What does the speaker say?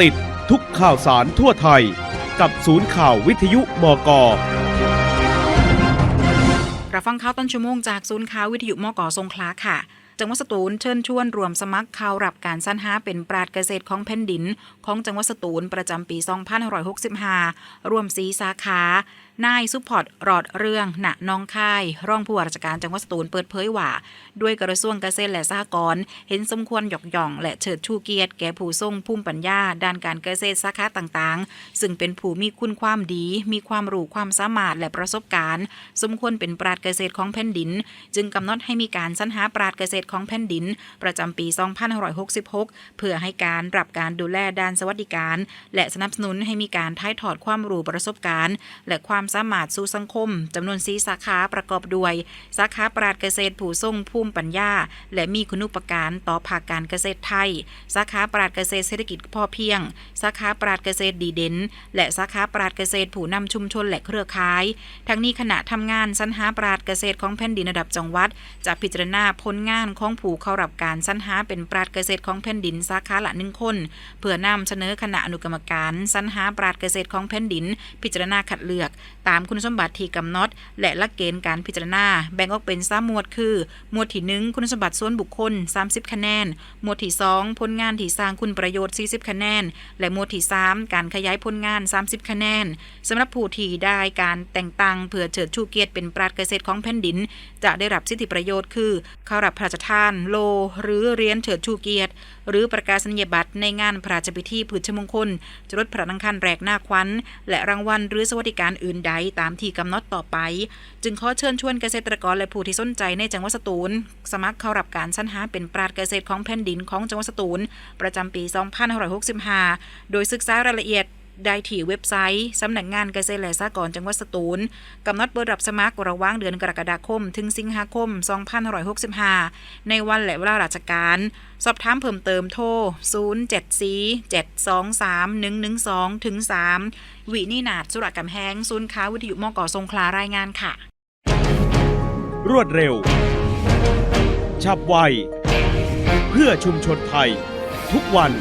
ติดทุกข่าวสารทั่วไทย กับศูนย์ข่าววิทยุมกรับฟังข่าวต้นชั่วโมงจากศูนย์ข่าววิทยุมกสงขลาค่ะจังหวัดสตูลเชิญชวนรวมสมัครเข้ารับการสั้นหาเป็นปราดเกษตรของแผ่นดิน ของจังหวัดสตูลประจำปี 2565 รวมสีสาขา นายสุพอร์ตรอดเรื่องณน้องค่ายรองผู้ว่าราชการจังหวัดสตูลเปิดเผยว่า ด้วยกระทรวงเกษตรและสหกรณ์เห็นสมควรหยอกหย่อง และเชิดชูเกียรติแก่ผู้ทรงภูมิปัญญา ด้านการเกษตรสาขาต่างๆ ซึ่งเป็นผู้มีคุณความดี มีความรู้ความสามารถและประสบการณ์ สมควรเป็นปราดเกษตรของแผ่นดิน จึงกำหนดให้มีการสรรหาปราดเกษตรของแผ่นดิน ประจำปี 2566 เพื่อให้การรับการดูแลด้านสวัสดิการ และสนับสนุนให้มีการถ่ายทอดความรู้ประสบการณ์ และความสามารถสู่สังคมจำนวนสีสาขาประกอบด้วย สาขาปราดเกษตรผู้ทรงภูมิปัญญา และมีคุณูปการต่อภาคการเกษตรไทย สาขาปราดเกษตรเศรษฐกิจพอเพียง สาขาปราดเกษตรดีเด่นและสาขาปราดเกษตรผู้นำชุมชนและเครือข่าย ทั้งนี้ขณะทำงานสรรหาปราดเกษตรของแผ่นดินระดับจังหวัด จะพิจารณาผลงานของผู้เข้ารับการสรรหาเป็นปราดเกษตรของแผ่นดินสาขาละหนึ่งคน เพื่อนำเสนอคณะอนุกรรมการสรรหาปราดเกษตรของแผ่นดิน พิจารณาคัดเลือกตามคุณสมบัติที่กำหนดและหลักเกณฑ์การพิจารณา แบ่งออกเป็นสามหมวดคือ หมวดที่หนึ่งคุณสมบัติส่วนบุคคล 30 คะแนน หมวดที่ 2 ผลงานที่สร้างคุณประโยชน์ 40 คะแนน และหมวดที่ 3 การขยายผลงาน 30 คะแนนสำหรับผู้ที่ได้การแต่งตั้งเพื่อเฉิดชูเกียรติเป็นปราดเกษตรของแผ่นดิน จะได้รับสิทธิประโยชน์คือเข้ารับพระราชทาน โล หรือเหรียญเฉิดชูเกียรติ หรือประกาศนียบัตรในงานพระราชพิธีพืชมงคลจรดพระนังคันแรกหน้าควันและรางวัลหรือสวัสดิการอื่นใดตามที่กำหนดต่อไป จึงขอเชิญชวนเกษตรกรและผู้ที่สนใจในจังหวัดสตูล สมัครเข้ารับการสรรหาเป็นปราดเกษตรของแผ่นดินของจังหวัดสตูล ประจำปี 2565 โดยศึกษารายละเอียด ได้ที่เว็บไซต์สำนักงานเกษตรและสหกรณ์จังหวัดสตูลกำหนดเปิดรับสมัครระหว่างเดือนกรกฎาคม ถึงสิงหาคม 2565 ในวันและเวลาราชการ สอบถามเพิ่มเติมโทร 074-723-112ถึง3วินินาถสุรกำแหงศูนย์ค้าวิทยุมกสงขลารายงานค่ะ รวดเร็ว ฉับไว เพื่อชุมชนไทย ทุกวัน